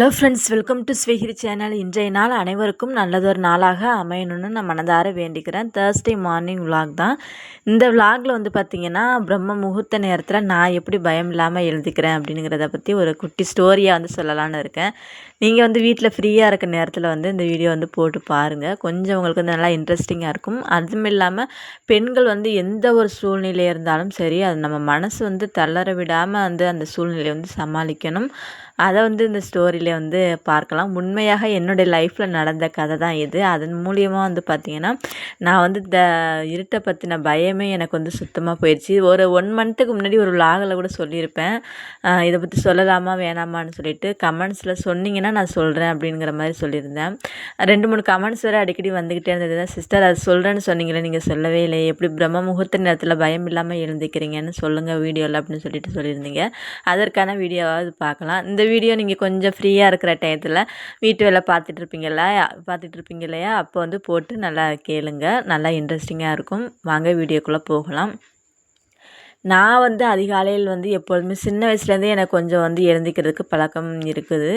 Hello friends welcome to ஸ்விகிரி channel இன்றைய நாள் அனைவருக்கும் நல்லதொரு நாளாக அமையணும்னு நான் மனதார வேண்டிக்கிறேன். தேர்ஸ்டே மார்னிங் விலாக் தான். இந்த விலாகில் வந்து பார்த்திங்கன்னா பிரம்ம முகூர்த்த நேரத்தில் நான் எப்படி பயம் இல்லாமல் எழுதிக்கிறேன் அப்படிங்கிறத பற்றி ஒரு குட்டி ஸ்டோரியாக வந்து சொல்லலாம்னு இருக்கேன். நீங்கள் வந்து வீட்டில் ஃப்ரீயாக இருக்க நேரத்தில் வந்து இந்த வீடியோ வந்து போட்டு பாருங்கள் கொஞ்சம் உங்களுக்கு வந்து நல்லா இன்ட்ரெஸ்டிங்காக இருக்கும். அதுவும் இல்லாமல் பெண்கள் வந்து எந்த ஒரு சூழ்நிலை இருந்தாலும் சரி அது நம்ம மனசு வந்து தளர விடாமல் வந்து அந்த சூழ்நிலையை வந்து சமாளிக்கணும். அதை வந்து இந்த ஸ்டோரியில் வந்து பார்க்கலாம். உண்மையாக என்னுடைய லைஃப்பில் நடந்த கதை தான் இது. அதன் மூலியமாக வந்து பார்த்திங்கன்னா நான் வந்து இந்த இருட்டை பற்றின பயமே எனக்கு வந்து சுத்தமாக போயிடுச்சு ஒரு ஒன் மந்த்துக்கு முன்னாடி ஒரு லாகில் கூட சொல்லியிருப்பேன். இதை பற்றி சொல்லலாமா வேணாமான்னு சொல்லிட்டு கமெண்ட்ஸில் சொன்னீங்கன்னா நான் சொல்கிறேன் அப்படிங்கிற மாதிரி சொல்லியிருந்தேன். ரெண்டு மூணு கமெண்ட்ஸ் வேறு அடிக்கடி வந்துக்கிட்டே இருந்தது. சிஸ்டர் அது சொல்கிறேன்னு சொன்னீங்களே நீங்கள் சொல்லவே இல்லை எப்படி பிரம்ம முகூர்த்த நேரத்தில் பயம் இல்லாமல் எழுந்திக்கிறீங்கன்னு சொல்லுங்கள் வீடியோவில் அப்படின்னு சொல்லிட்டு சொல்லியிருந்தீங்க. அதற்கான வீடியோவாவது பார்க்கலாம். இந்த வீடியோ நீங்கள் கொஞ்சம் ஃப்ரீயாக இருக்கிற டயத்தில் வீட்டு வேலை பார்த்துட்டு இருப்பீங்களா பார்த்துட்டு இருப்பீங்க இல்லையா அப்போ வந்து போட்டு நல்லா கேளுங்க. நல்லா இன்ட்ரெஸ்டிங்காக இருக்கும். வாங்க வீடியோக்குள்ளே போகலாம். நான் வந்து அதிகாலையில் வந்து எப்பொழுதுமே சின்ன வயசுலேருந்தே எனக்கு கொஞ்சம் வந்து எழுந்திக்கிறதுக்கு பழக்கம் இருக்குது.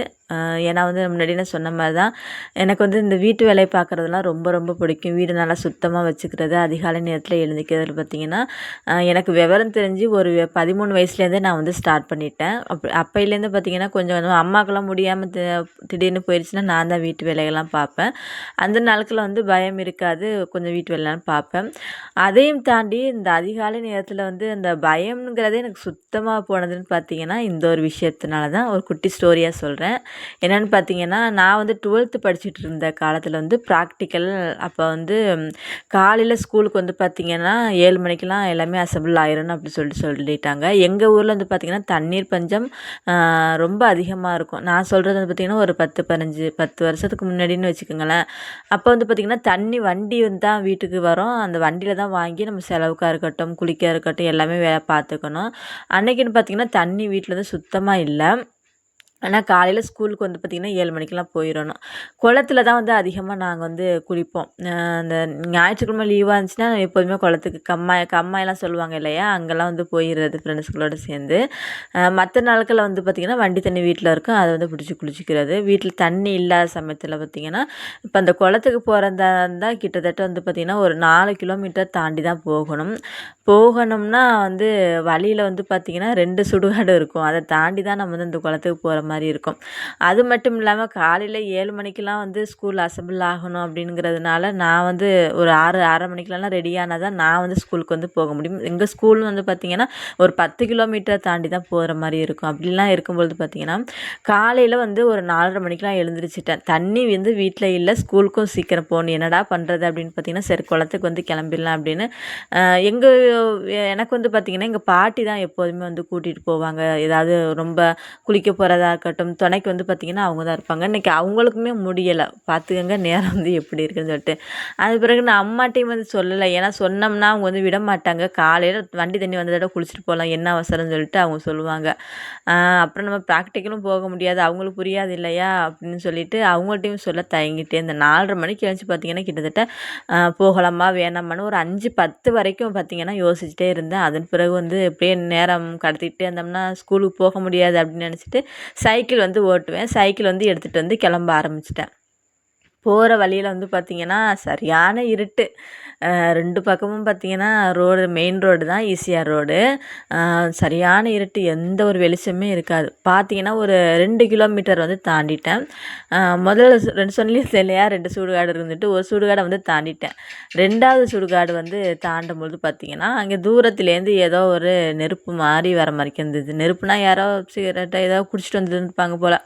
ஏன்னா வந்து முன்னாடி நான் சொன்ன மாதிரி தான் எனக்கு வந்து இந்த வீட்டு வேலையை பார்க்குறதுலாம் ரொம்ப ரொம்ப பிடிக்கும். வீடு நல்லா சுத்தமாக வச்சுக்கிறது அதிகாலை நேரத்தில் எழுந்திக்கிறது பார்த்திங்கன்னா எனக்கு விவரம் தெரிஞ்சு ஒரு பதிமூணு வயசுலேருந்தே நான் வந்து ஸ்டார்ட் பண்ணிட்டேன். அப் அப்பையிலேருந்து பார்த்திங்கன்னா கொஞ்சம் கொஞ்சம் அம்மாக்கெல்லாம் முடியாமல் திடீர்னு போயிடுச்சுன்னா நான் தான் வீட்டு வேலைகள்லாம் பார்ப்பேன். அந்த நாட்களில் வந்து பயம் இருக்காது கொஞ்சம் வீட்டு வேலைலாம் பார்ப்பேன். அதையும் தாண்டி இந்த அதிகாலை நேரத்தில் வந்து அந்த பயம்ங்கிறதே எனக்கு சுத்தமாக போனதுன்னு பார்த்தீங்கன்னா இந்த ஒரு விஷயத்தினால தான் ஒரு குட்டி ஸ்டோரியாக சொல்கிறேன் என்னென்னு பார்த்தீங்கன்னா நான் வந்து டுவெல்த்து படிச்சுட்டு இருந்த காலத்தில் வந்து ப்ராக்டிக்கல் அப்போ வந்து காலையில் ஸ்கூலுக்கு வந்து பார்த்திங்கன்னா ஏழு மணிக்கெலாம் எல்லாமே அசம்பிள் ஆயிரணும் அப்படி சொல்லிட்டு சொல்லிட்டாங்க. எங்கள் ஊரில் வந்து பார்த்திங்கன்னா தண்ணீர் பஞ்சம் ரொம்ப அதிகமாக இருக்கும். நான் சொல்கிறது வந்து பார்த்திங்கன்னா ஒரு பத்து பதினஞ்சு பத்து வருஷத்துக்கு முன்னாடின்னு வச்சுக்கோங்களேன். அப்போ வந்து பார்த்திங்கன்னா தண்ணி வண்டி வந்து தான் வீட்டுக்கு வரும். அந்த வண்டியில் தான் வாங்கி நம்ம செலவுக்காக இருக்கட்டும் குளிக்க இருக்கட்டும் எல்லாமே வேலை பார்த்துக்கணும். அன்னைக்குன்னு பார்த்திங்கன்னா தண்ணி வீட்டில் வந்து சுத்தமாக இல்லை. ஆனால் காலையில் ஸ்கூலுக்கு வந்து பார்த்திங்கன்னா ஏழு மணிக்கெலாம் போயிடணும் குளத்துல தான் வந்து அதிகமாக நாங்கள் வந்து குளிப்போம். அந்த ஞாயிற்றுக்கிழமை லீவாக இருந்துச்சுன்னா எப்போதுமே குளத்துக்கு கம்மாய் கம்மாயெல்லாம் சொல்லுவாங்க இல்லையா? அங்கெல்லாம் வந்து போயிடுறது ஃப்ரெண்ட்ஸ்களோடு சேர்ந்து. மற்ற நாட்களில் வந்து பார்த்திங்கன்னா வண்டி தண்ணி வீட்டில் இருக்கும். அதை வந்து பிடிச்சி குளிச்சிக்கிறது. வீட்டில் தண்ணி இல்லாத சமயத்தில் பார்த்திங்கன்னா இப்போ அந்த குளத்துக்கு போகிறதா இருந்தால் கிட்டத்தட்ட வந்து பார்த்திங்கன்னா ஒரு நாலு கிலோமீட்டர் தாண்டி தான் போகணும். போகணும்னா வந்து வழியில் வந்து பார்த்திங்கன்னா ரெண்டு சுடுகாடு இருக்கும். அதை தாண்டி தான் நம்ம வந்து அந்த குளத்துக்கு போகிற மாதிரி மாதிரி இருக்கும். அது மட்டும் இல்லாமல் காலையில் ஏழு மணிக்கெலாம் வந்து ஸ்கூல் அசம்பிள் ஆகணும் அப்படிங்கிறதுனால நான் வந்து ஒரு ஆறு ஆறரை மணிக்கெலாம் ரெடியானால் தான் நான் வந்து ஸ்கூலுக்கு வந்து போக முடியும். எங்கள் ஸ்கூல் வந்து பார்த்திங்கன்னா ஒரு பத்து கிலோமீட்டர் தாண்டி தான் போகிற மாதிரி இருக்கும். அப்படிலாம் இருக்கும்பொழுது பார்த்திங்கன்னா காலையில் வந்து ஒரு நாலரை மணிக்கெலாம் எழுந்திரிச்சிட்டேன். தண்ணி வந்து வீட்டில் இல்லை ஸ்கூலுக்கும் சீக்கிரம் போகணும். என்னடா பண்ணுறது அப்படின்னு பார்த்திங்கன்னா சரி குளத்துக்கு வந்து கிளம்பிடலாம் அப்படின்னு. எங்கள் எனக்கு வந்து பார்த்திங்கன்னா எங்கள் பாட்டி தான் எப்போதுமே வந்து கூட்டிகிட்டு போவாங்க. ஏதாவது ரொம்ப குளிக்க போகிறதா இருக்கட்டும் துணைக்கு வந்து பார்த்திங்கன்னா அவங்க தான் இருப்பாங்க. இன்றைக்கி அவங்களுக்குமே முடியலை. பார்த்துக்கங்க நேரம் வந்து எப்படி இருக்குன்னு சொல்லிட்டு. அது பிறகு நான் அம்மாட்டையும் வந்து சொல்லலை. ஏன்னா சொன்னோம்னா அவங்க வந்து விட மாட்டாங்க. காலையில் வண்டி தண்ணி வந்ததோட குளிச்சுட்டு போகலாம் என்ன அவசரம்னு சொல்லிட்டு அவங்க சொல்லுவாங்க. அப்புறம் நம்ம ப்ராக்டிக்கலும் போக முடியாது. அவங்களுக்கு புரியாது இல்லையா? அப்படின்னு சொல்லிட்டு அவங்கள்ட்டையும் சொல்ல தயங்கிட்டே இந்த நாலரை மணிக்கு எழுந்து பார்த்திங்கன்னா கிட்டத்தட்ட போகலாமா வேணாமான்னு ஒரு அஞ்சு பத்து வரைக்கும் பார்த்திங்கன்னா யோசிச்சுட்டே இருந்தேன். அதன் பிறகு வந்து எப்படியே நேரம் கடத்திக்கிட்டே இருந்தோம்னா ஸ்கூலுக்கு போக முடியாது அப்படின்னு நினச்சிட்டு சைக்கிள் வந்து ஓட்டுவேன். சைக்கிள் வந்து எடுத்துகிட்டு வந்து கிளம்ப ஆரம்பிச்சிட்டேன். போகிற வழியில் வந்து பார்த்திங்கன்னா சரியான இருட்டு. ரெண்டு பக்கமும் பார்த்திங்கன்னா ரோடு மெயின் ரோடு தான் ஈசிஆர் ரோடு சரியான இருட்டு எந்த ஒரு வெளிச்சமே இருக்காது. பார்த்திங்கன்னா ஒரு ரெண்டு கிலோமீட்டர் வந்து தாண்டிட்டேன். முதல்ல ரெண்டு சொல்லியிருந்தேன் இல்லையா? ரெண்டு சூடுகாடு இருந்துட்டு ஒரு சூடுகாடை வந்து தாண்டிட்டேன். ரெண்டாவது சுடுகாடு வந்து தாண்டும் பொழுது பார்த்திங்கன்னா அங்கே தூரத்துலேருந்து ஏதோ ஒரு நெருப்பு மாதிரி வர மாதிரி இருந்தது. நெருப்புனா யாரோ சிகரெட்டை ஏதோ குடிச்சிட்டு வந்துருப்பாங்க போல்.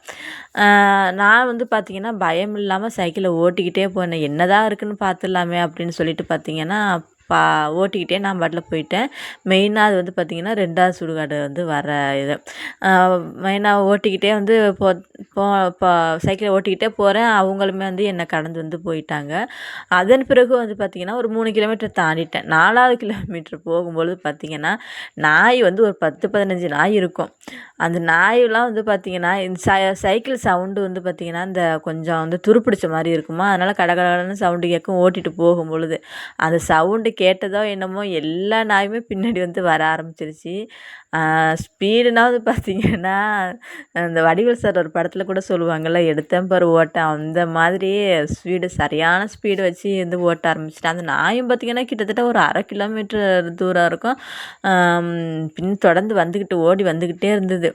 நான் வந்து பார்த்திங்கன்னா பயம் இல்லாமல் சைக்கிள் ஓட்டிக்கிட்டே போனேன். என்னதான் இருக்குன்னு பார்த்துடலாமே அப்படின்னு சொல்லிட்டு பார்த்திங்கன்னா பா ஓட்டிக்கிட்டே நான் பாட்டில் போயிட்டேன். மெயினாக அது வந்து பார்த்திங்கன்னா ரெண்டாவது சுடுகாடு வந்து வர இது. மெயினாக ஓட்டிக்கிட்டே வந்து போ போ போ சைக்கிளை ஓட்டிக்கிட்டே போகிறேன் அவங்களுமே வந்து என்னை கடந்து வந்து போயிட்டாங்க. அதன் பிறகு வந்து பார்த்திங்கன்னா ஒரு மூணு கிலோமீட்டர் தாண்டிட்டேன். நாலாவது கிலோமீட்டர் போகும்பொழுது பார்த்திங்கன்னா நாய் வந்து ஒரு பத்து பதினஞ்சு நாய் இருக்கும். அந்த நாயெல்லாம் வந்து பார்த்திங்கன்னா இந்த சை சைக்கிள் சவுண்டு வந்து பார்த்திங்கன்னா இந்த கொஞ்சம் வந்து துருப்பிடிச்ச மாதிரி இருக்குமா? அதனால் கடகடன்னு சவுண்டு கேட்கும். ஓட்டிகிட்டு போகும் பொழுது அந்த சவுண்டு கேட்டதோ என்னமோ எல்லா நாயுமே பின்னாடி வந்து வர ஆரம்பிச்சிருச்சு. ஸ்பீடுனாவது பார்த்தீங்கன்னா அந்த வடிவேல் சார் ஒரு படத்தில் கூட சொல்லுவாங்கள்ல எடுத்தேன் பாரு ஓட்டம் அந்த மாதிரி ஸ்பீடு சரியான ஸ்பீடு வச்சு வந்து ஓட்ட ஆரம்பிச்சிட்டேன். அந்த நாயும் பார்த்திங்கன்னா கிட்டத்தட்ட ஒரு அரை கிலோமீட்டர் தூரம் இருக்கும். பின் தொடர்ந்து வந்துக்கிட்டு ஓடி வந்துக்கிட்டே இருந்தது.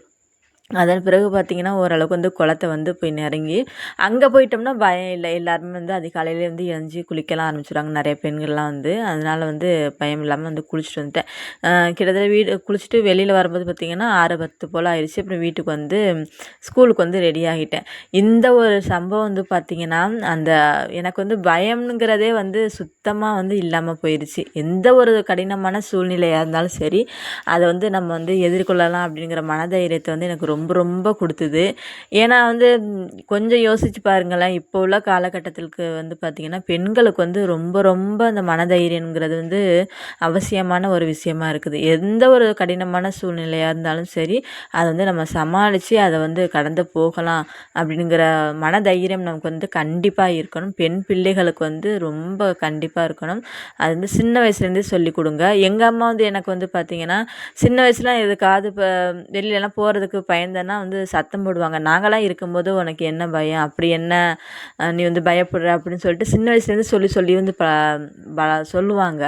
அதன் பிறகு பார்த்திங்கன்னா ஓரளவுக்கு வந்து குளத்த வந்து போய் நிறங்கி அங்கே போயிட்டோம்னா பயம் இல்லை. எல்லாருமே வந்து அதிகாலையிலே வந்து எழுஞ்சி குளிக்கலாம் ஆரம்பிச்சிடுவாங்க நிறைய பெண்கள்லாம் வந்து. அதனால் வந்து பயம் இல்லாமல் வந்து குளிச்சுட்டு வந்துட்டேன். கிட்டத்தட்ட வீடு குளிச்சுட்டு வெளியில் வரும்போது பார்த்திங்கன்னா ஆறு பத்து போல் ஆயிடுச்சு. அப்புறம் வீட்டுக்கு வந்து ஸ்கூலுக்கு வந்து ரெடி ஆகிட்டேன். இந்த ஒரு சம்பவம் வந்து பார்த்திங்கன்னா அந்த எனக்கு வந்து பயம்ங்கிறதே வந்து சுத்தமாக வந்து இல்லாமல் போயிடுச்சு எந்த ஒரு கடினமான சூழ்நிலையாக இருந்தாலும் சரி அதை வந்து நம்ம வந்து எதிர்கொள்ளலாம் அப்படிங்கிற மனதைரியத்தை வந்து எனக்கு ரொம்ப ரொம்ப ரொம்ப கொடுத்தது. ஏன்னா வந்து கொஞ்சம் யோசிச்சு பாருங்களேன். இப்போ உள்ள காலகட்டத்திற்கு வந்து பார்த்திங்கன்னா பெண்களுக்கு வந்து ரொம்ப ரொம்ப அந்த மனதைரியங்கிறது வந்து அவசியமான ஒரு விஷயமா இருக்குது. எந்த ஒரு கடினமான சூழ்நிலையாக இருந்தாலும் சரி அதை வந்து நம்ம சமாளித்து அதை வந்து கடந்து போகலாம் அப்படிங்கிற மனதைரியம் நமக்கு வந்து கண்டிப்பாக இருக்கணும். பெண் பிள்ளைகளுக்கு வந்து ரொம்ப கண்டிப்பாக இருக்கணும். அது வந்து சின்ன வயசுலேருந்தே சொல்லி கொடுங்க. எங்கள் அம்மா வந்து எனக்கு வந்து பார்த்திங்கன்னா சின்ன வயசுலாம் எதுக்காவது இப்போ வெளியிலலாம் போகிறதுக்கு பயன் பயந்தேன்னா வந்து சத்தம் போடுவாங்க. நாங்களாம் இருக்கும்போது உனக்கு என்ன பயம்? அப்படி என்ன? நீ வந்து பயப்படுற? அப்படின்னு சொல்லிட்டு சின்ன வயசுலேருந்து சொல்லி சொல்லி வந்து ப சொல்லுவாங்க.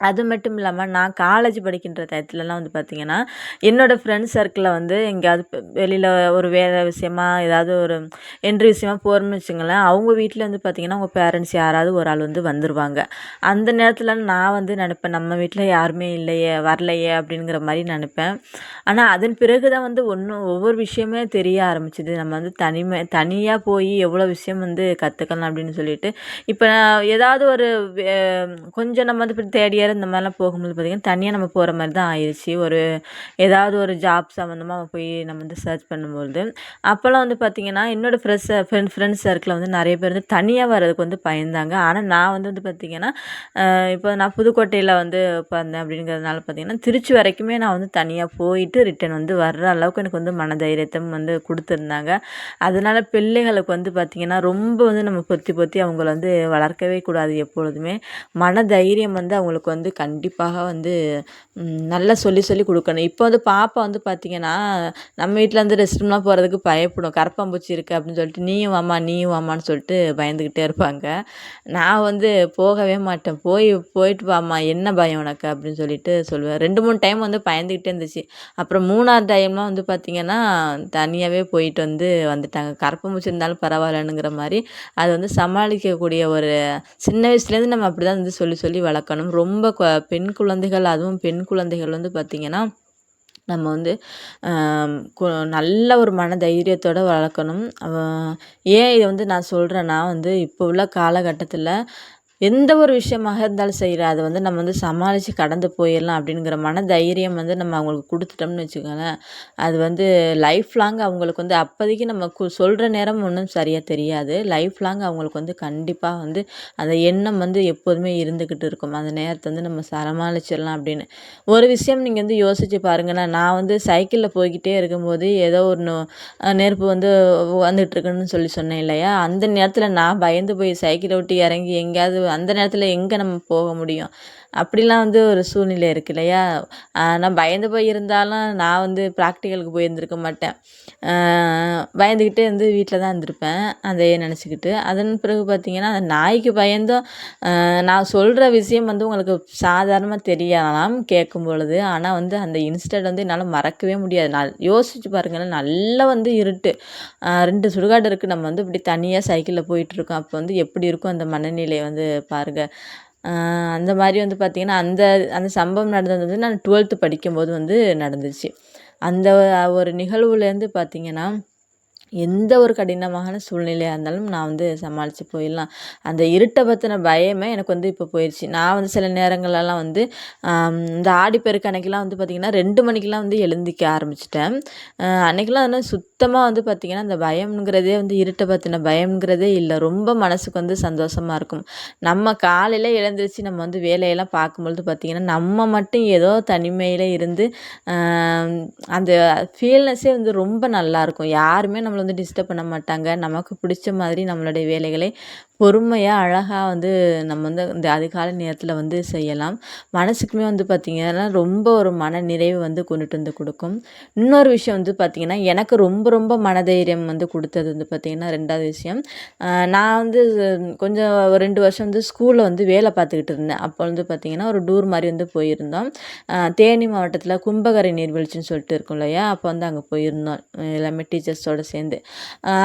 அது மட்டும் இல்லாமல் நான் காலேஜ் படிக்கின்ற டயத்துலலாம் வந்து பார்த்திங்கன்னா என்னோடய ஃப்ரெண்ட்ஸ் சர்க்கிளில் வந்து எங்கேயாவது வெளியில் ஒரு வேறு விஷயமா ஏதாவது ஒரு என்ட்ரி விஷயமா போகிறோம்னு வச்சுங்களேன் அவங்க வீட்டில் வந்து பார்த்திங்கன்னா அவங்க பேரண்ட்ஸ் யாராவது ஒரு ஆள் வந்து வந்துடுவாங்க அந்த நேரத்தில் நான் வந்து நினப்பேன் நம்ம வீட்டில் யாருமே இல்லையே வரலையே அப்படிங்கிற மாதிரி நினப்பேன். ஆனால் அதன் பிறகு தான் வந்து ஒன்றும் ஒவ்வொரு விஷயமே தெரிய ஆரம்பிச்சிது. நம்ம வந்து தனிமை தனியாக போய் எவ்வளோ விஷயம் வந்து கற்றுக்கலாம் அப்படின்னு சொல்லிட்டு இப்போ ஏதாவது ஒரு கொஞ்சம் நம்ம வந்து தேடிய இந்த மாதிரிலாம் போகும்போது பார்த்திங்கன்னா தனியாக நம்ம போகிற மாதிரி தான் ஆயிடுச்சு ஒரு ஏதாவது ஒரு ஜாப் சம்மந்தமாக போய் நம்ம வந்து சர்ச் பண்ணும்பொழுது. அப்போல்லாம் வந்து பார்த்திங்கன்னா என்னோடய ஃப்ரெண்ட்ஸ் ஃப்ரெண்ட் ஃப்ரெண்ட்ஸ் சர்க்கிளில் வந்து நிறைய பேர் வந்து தனியாக வர்றதுக்கு வந்து பயந்தாங்க. ஆனால் நான் வந்து வந்து பார்த்திங்கன்னா இப்போ நான் புதுக்கோட்டையில் வந்து பிறந்தேன் அப்படிங்கிறதுனால பார்த்திங்கன்னா திருச்சி வரைக்குமே நான் வந்து தனியாக போயிட்டு ரிட்டன் வந்து வர்ற அளவுக்கு எனக்கு வந்து மனதைரியத்தை வந்து கொடுத்துருந்தாங்க. அதனால் பிள்ளைகளுக்கு வந்து பார்த்திங்கன்னா ரொம்ப வந்து நம்ம பொத்தி பொத்தி அவங்கள வந்து வளர்க்கவே கூடாது எப்பொழுதுமே. மன தைரியம் வந்து அவங்களுக்கு வந்து வந்து கண்டிப்பாக வந்து நல்லா சொல்லி சொல்லி கொடுக்கணும். இப்போ வந்து பாப்பா வந்து பார்த்திங்கன்னா நம்ம வீட்டில் வந்து ரெஸ்ட் ரூம்லாம் போகிறதுக்கு பயப்படும். கரப்பாம்பூச்சி இருக்குது அப்படின்னு சொல்லிட்டு நீயும் வாமா நீயும் வாமான்னு சொல்லிட்டு பயந்துக்கிட்டே இருப்பாங்க. நான் வந்து போகவே மாட்டேன். போய் போயிட்டு வாமா என்ன பயம் உனக்கு? அப்படின்னு சொல்லிட்டு சொல்லுவேன். ரெண்டு மூணு டைம் வந்து பயந்துக்கிட்டே இருந்துச்சு. அப்புறம் மூணாவது டைம்லாம் வந்து பார்த்திங்கன்னா தனியாகவே போயிட்டு வந்து வந்துட்டாங்க. கரப்பாம்பூச்சி இருந்தாலும் பரவாயில்லனுங்கிற மாதிரி அது வந்து சமாளிக்கக்கூடிய ஒரு சின்ன வயசுலேருந்து நம்ம அப்படி தான் வந்து சொல்லி சொல்லி வளர்க்கணும். ரொம்ப பெண் குழந்தைகள் அதுவும் பெண் குழந்தைகள் வந்து பார்த்திங்கன்னா நம்ம வந்து நல்ல ஒரு மன தைரியத்தோடு வளர்க்கணும். ஏன் இதை வந்து நான் சொல்கிறேன்னா வந்து இப்போ உள்ள காலகட்டத்தில் எந்த ஒரு விஷயமாக இருந்தாலும் செய்கிற அதை வந்து நம்ம வந்து சமாளித்து கடந்து போயிடலாம் அப்படிங்கிற மன தைரியம் வந்து நம்ம அவங்களுக்கு கொடுத்துட்டோம்னு வச்சுக்கோங்களேன். அது வந்து லைஃப் லாங் அவங்களுக்கு வந்து அப்போதைக்கு நம்ம கு சொல்கிற நேரம் ஒன்றும் சரியாக தெரியாது. லைஃப் லாங் அவங்களுக்கு வந்து கண்டிப்பாக வந்து அந்த எண்ணம் வந்து எப்போதுமே இருந்துக்கிட்டு இருக்கும். அந்த நேரத்தை வந்து நம்ம சமாளிச்சிடலாம் அப்படின்னு. ஒரு விஷயம் நீங்கள் வந்து யோசித்து பாருங்கன்னா நான் வந்து சைக்கிளில் போய்கிட்டே இருக்கும்போது ஏதோ ஒன்று நெருப்பு வந்து வந்துட்டுருக்குன்னு சொல்லி சொன்னேன் இல்லையா? அந்த நேரத்தில் நான் பயந்து போய் சைக்கிளை விட்டு இறங்கி எங்கேயாவது அந்த நேரத்தில் எங்கே நம்ம போக முடியும்? அப்படிலாம் வந்து ஒரு சூழ்நிலை இருக்குது இல்லையா? நான் பயந்து போய் இருந்தாலும் நான் வந்து ப்ராக்டிக்கலுக்கு போயிருந்திருக்க மாட்டேன். பயந்துக்கிட்டே வந்து வீட்டில் தான் இருந்திருப்பேன். அதையே நினச்சிக்கிட்டு. அதன் பிறகு பார்த்திங்கன்னா அந்த நாய்க்கு பயந்தும் நான் சொல்கிற விஷயம் வந்து உங்களுக்கு சாதாரணமாக தெரியலாம் கேட்கும் பொழுது ஆனால் வந்து அந்த இன்சிடெண்ட் வந்து என்னால் மறக்கவே முடியாது. நான் யோசிச்சு பாருங்களேன் நல்லா வந்து இருட்டு. ரெண்டு சுடுகாடு இருக்குது நம்ம வந்து இப்படி தனியாக சைக்கிளில் போயிட்டுருக்கோம் அப்போ வந்து எப்படி இருக்கும் அந்த மனநிலை வந்து பாருங்கள் அந்த மாதிரி வந்து பார்த்திங்கன்னா அந்த அந்த சம்பவம் நடந்தது வந்து நான் டுவெல்த்து படிக்கும்போது வந்து நடந்துச்சு. அந்த ஒரு நிகழ்வுலேருந்து பார்த்திங்கன்னா எந்த ஒரு கடினமான சூழ்நிலையாக இருந்தாலும் நான் வந்து சமாளித்து போயிடலாம். அந்த இருட்டை பற்றின பயமே எனக்கு வந்து இப்போ போயிடுச்சு நான் வந்து சில நேரங்களெல்லாம் வந்து இந்த ஆடிப்பெருக்கு அன்னைக்கெலாம் வந்து பார்த்திங்கன்னா ரெண்டு மணிக்கெலாம் வந்து எழுந்திக்க ஆரம்பிச்சிட்டேன். அன்றைக்கெலாம் வந்து சுத்தமாக வந்து பார்த்திங்கன்னா அந்த பயம்ங்கிறதே வந்து இருட்டை பற்றின பயம்ங்கிறதே இல்லை. ரொம்ப மனசுக்கு வந்து சந்தோஷமாக இருக்கும். நம்ம காலையில் எழுந்திரிச்சு நம்ம வந்து வேலையெல்லாம் பார்க்கும்பொழுது பார்த்திங்கன்னா நம்ம மட்டும் ஏதோ தனிமையில் இருந்து அந்த ஃபீல்னஸே வந்து ரொம்ப நல்லாயிருக்கும் யாருமே நம்ம நம்மளை வந்து டிஸ்டர்ப் பண்ண மாட்டாங்க. நமக்கு பிடிச்ச மாதிரி நம்மளுடைய வேலைகளை பொறுமையாக அழகாக வந்து நம்ம வந்து இந்த அதிகாலை நேரத்தில் வந்து செய்யலாம். மனசுக்குமே வந்து பார்த்திங்கன்னா ரொம்ப ஒரு மன நிறைவு வந்து கொண்டுட்டு வந்து கொடுக்கும். இன்னொரு விஷயம் வந்து பார்த்திங்கன்னா எனக்கு ரொம்ப ரொம்ப மனதைரியம் வந்து கொடுத்தது வந்து பார்த்திங்கன்னா ரெண்டாவது விஷயம். நான் வந்து கொஞ்சம் ஒரு ரெண்டு வருஷம் வந்து ஸ்கூலில் வந்து வேலை பார்த்துக்கிட்டு இருந்தேன். அப்போ வந்து பார்த்திங்கன்னா ஒரு டூர் மாதிரி வந்து போயிருந்தோம். தேனி மாவட்டத்தில் கும்பகரை நீர்வீழ்ச்சின்னு சொல்லிட்டு இருக்கும் இல்லையா? அப்போ வந்து அங்கே போயிருந்தோம். எல்லாமே டீச்சர்ஸோடு சேர்ந்து.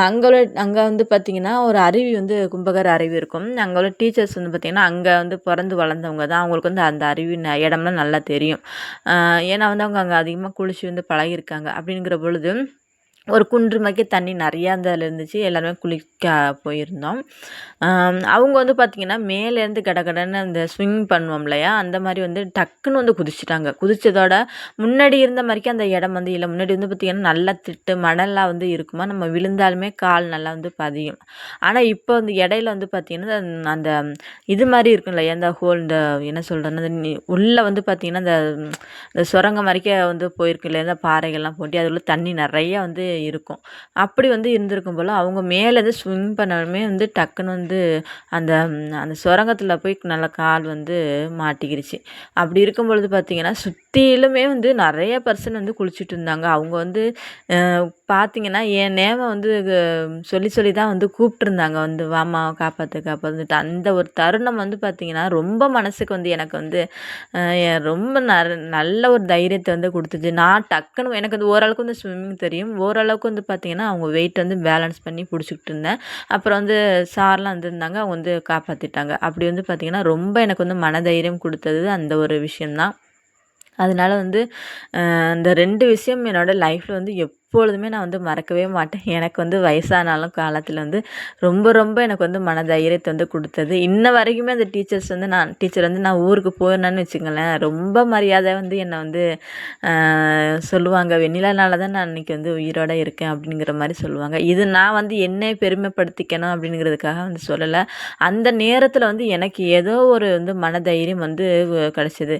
அங்கே அங்கே வந்து பார்த்திங்கன்னா ஒரு அருவி வந்து கும்பகரை ஒரு அருவி இருக்கும். அங்கே உள்ள டீச்சர்ஸ் வந்து பார்த்திங்கன்னா அங்கே வந்து பிறந்து வளர்ந்தவங்க தான். அவங்களுக்கு வந்து அந்த அறிவு இடம்லாம் நல்லா தெரியும். ஏன்னா வந்து அவங்க அங்கே அதிகமாக குளிச்சு வந்து பழகிருக்காங்க அப்படிங்கிற பொழுது ஒரு குன்று மாதிரி தண்ணி நிறையா அந்த அதில் இருந்துச்சு. எல்லாருமே குளிக்க போயிருந்தோம். அவங்க வந்து பார்த்திங்கன்னா மேலேருந்து கடகடன்னு அந்த ஸ்விங் பண்ணுவோம் இல்லையா? அந்த மாதிரி வந்து டக்குன்னு வந்து குதிச்சிட்டாங்க. குதித்ததோட முன்னாடி இருந்த மாதிரிக்கே அந்த இடம் வந்து இல்லை. முன்னாடி வந்து பார்த்திங்கன்னா நல்லா திட்டு மணலாக வந்து இருக்குமா? நம்ம விழுந்தாலுமே கால் நல்லா வந்து பதியும். ஆனால் இப்போ வந்து இடையில வந்து பார்த்திங்கன்னா அந்த இது மாதிரி இருக்கும் இல்லையா? அந்த ஹோல் இந்த என்ன சொல்கிறேன்னா அந்த உள்ளே வந்து பார்த்திங்கன்னா அந்த இந்த சுரங்க மாதிரிக்கே வந்து போயிருக்கு இல்லையா? அந்த பாறைகள்லாம் போட்டி அதில் தண்ணி நிறையா வந்து இருக்கும். அப்படி வந்து இருந்திருக்கும் போல் அவங்க மேலேருந்து ஸ்விம் பண்ணாலுமே வந்து டக்குன்னு வந்து அந்த அந்த சுரங்கத்தில் போய் நல்லா கால் வந்து மாட்டிக்கிடுச்சு அப்படி இருக்கும் பொழுது பார்த்திங்கன்னா சுற்றிலுமே வந்து நிறைய பர்சன் வந்து குளிச்சுட்டு இருந்தாங்க. அவங்க வந்து பார்த்திங்கன்னா என் நேமை வந்து சொல்லி சொல்லி தான் வந்து கூப்பிட்ருந்தாங்க வந்து வாமா காப்பாற்று காப்பாற்றுட்டு அந்த ஒரு தருணம் வந்து பார்த்திங்கன்னா ரொம்ப மனசுக்கு வந்து எனக்கு வந்து ரொம்ப நல்ல ஒரு தைரியத்தை வந்து கொடுத்துச்சு. நான் டக்குன்னு எனக்கு வந்து ஓரளவுக்கு வந்து ஸ்விம்மிங் தெரியும். ஓரளவுக்கு வந்து பார்த்திங்கன்னா அவங்க வெயிட் வந்து பேலன்ஸ் பண்ணி பிடிச்சிக்கிட்டு இருந்தேன். அப்புறம் வந்து சார்லாம் வந்துருந்தாங்க அவங்க வந்து காப்பாற்றிட்டாங்க அப்படி வந்து பார்த்திங்கன்னா ரொம்ப எனக்கு வந்து மனதைரியம் கொடுத்தது அந்த ஒரு விஷயம்தான். அதனால வந்து இந்த ரெண்டு விஷயம் என்னோடய லைஃப்பில் வந்து எப் எப்பொழுதுமே நான் வந்து மறக்கவே மாட்டேன். எனக்கு வந்து வயசானாலும் காலத்தில் வந்து ரொம்ப ரொம்ப எனக்கு வந்து மன தைரியத்தை வந்து கொடுத்தது. இன்ன வரைக்குமே அந்த டீச்சர்ஸ் வந்து நான் டீச்சர் வந்து நான் ஊருக்கு போயிருந்தேன்னு வச்சுங்களேன் ரொம்ப மரியாதை வந்து என்னை வந்து சொல்லுவாங்க. வெண்ணிலானால தான் நான் இன்றைக்கி வந்து உயிரோடு இருக்கேன் அப்படிங்கிற மாதிரி சொல்லுவாங்க. இது நான் வந்து என்னை பெருமைப்படுத்திக்கணும் அப்படிங்கிறதுக்காக வந்து சொல்லலை. அந்த நேரத்தில் வந்து எனக்கு ஏதோ ஒரு வந்து மன தைரியம் வந்து கிடச்சிது.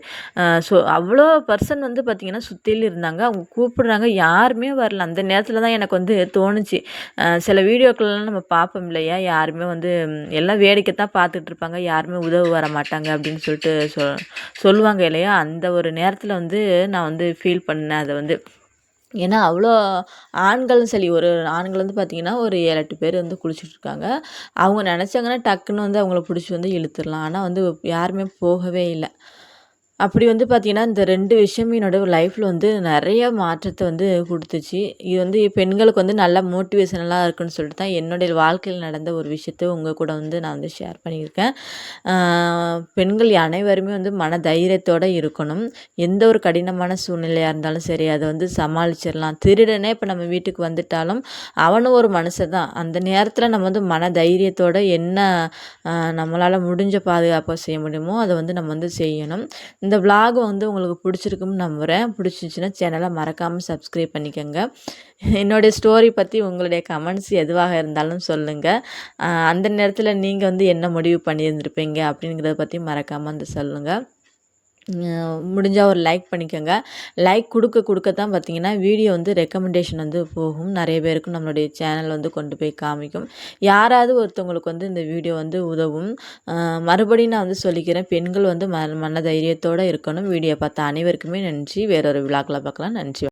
ஸோ அவ்வளோ பர்சன் வந்து பார்த்திங்கன்னா சுற்றிலும் இருந்தாங்க. அவங்க கூப்பிடுறாங்க. யாருமே வரல. அந்த நேரத்தில் தான் எனக்கு வந்து தோணுச்சு. சில வீடியோக்கள்லாம் நம்ம பார்ப்போம் இல்லையா? யாருமே வந்து எல்லாம் வேடிக்கை தான் பார்த்துட்டு இருப்பாங்க. யாருமே உதவு வர மாட்டாங்க அப்படின்னு சொல்லிட்டு சொல் சொல்லுவாங்க இல்லையா? அந்த ஒரு நேரத்தில் வந்து நான் வந்து ஃபீல் பண்ணேன் அதை வந்து. ஏன்னா அவ்வளோ ஆண்களும் சரி ஒரு ஆண்கள் வந்து பார்த்திங்கன்னா ஒரு ஏழு எட்டு பேர் வந்து குளிச்சுட்ருக்காங்க அவங்க நினச்சாங்கன்னா டக்குன்னு வந்து அவங்கள பிடிச்சி வந்து இழுத்துடலாம். ஆனால் வந்து யாருமே போகவே இல்லை. அப்படி வந்து பார்த்திங்கன்னா இந்த ரெண்டு விஷயம் என்னோடய லைஃப்பில் வந்து நிறைய மாற்றத்தை வந்து கொடுத்துச்சு. இது வந்து பெண்களுக்கு வந்து நல்ல மோட்டிவேஷனலாக இருக்குன்னு சொல்லிட்டு தான் என்னுடைய வாழ்க்கையில் நடந்த ஒரு விஷயத்தை உங்கள் கூட வந்து நான் வந்து ஷேர் பண்ணியிருக்கேன். பெண்கள் அனைவருமே வந்து மன தைரியத்தோடு இருக்கணும். எந்த ஒரு கடினமான சூழ்நிலையாக இருந்தாலும் சரி அதை வந்து சமாளிச்சிடலாம் திருடனே இப்போ நம்ம வீட்டுக்கு வந்துட்டாலும் அவனும் ஒரு மனுஷன் தான். அந்த நேரத்தில் நம்ம வந்து மன தைரியத்தோடு என்ன நம்மளால் முடிஞ்ச பாதுகாப்பாக செய்ய முடியுமோ அதை வந்து நம்ம வந்து செய்யணும். இந்த விலாக் வந்து உங்களுக்கு பிடிச்சிருக்குன்னு நம்புகிறேன் பிடிச்சிச்சின்னா சேனலை மறக்காமல் சப்ஸ்கிரைப் பண்ணிக்கோங்க. என்னுடைய ஸ்டோரி பற்றி உங்களுடைய கமெண்ட்ஸ் எதுவாக இருந்தாலும் சொல்லுங்கள் அந்த நேரத்தில் நீங்கள் வந்து என்ன முடிவு பண்ணியிருந்திருப்பீங்க அப்படிங்கிறத பற்றி மறக்காமல் வந்து சொல்லுங்கள் முடிஞ்சால் ஒரு லைக் பண்ணிக்கோங்க. லைக் கொடுக்க கொடுக்க தான் பார்த்தீங்கன்னா வீடியோ வந்து ரெக்கமெண்டேஷன் வந்து போகும். நிறைய பேருக்கு நம்மளுடைய சேனல் வந்து கொண்டு போய் காமிக்கும். யாராவது ஒருத்தவங்களுக்கு வந்து இந்த வீடியோ வந்து உதவும். மறுபடியும் நான் வந்து சொல்லிக்கிறேன் பெண்கள் வந்து ம மன தைரியத்தோடு இருக்கணும். வீடியோ பார்த்த அனைவருக்குமே நன்றி. வேறொரு விழாக்களை பார்க்கலாம். நன்றி.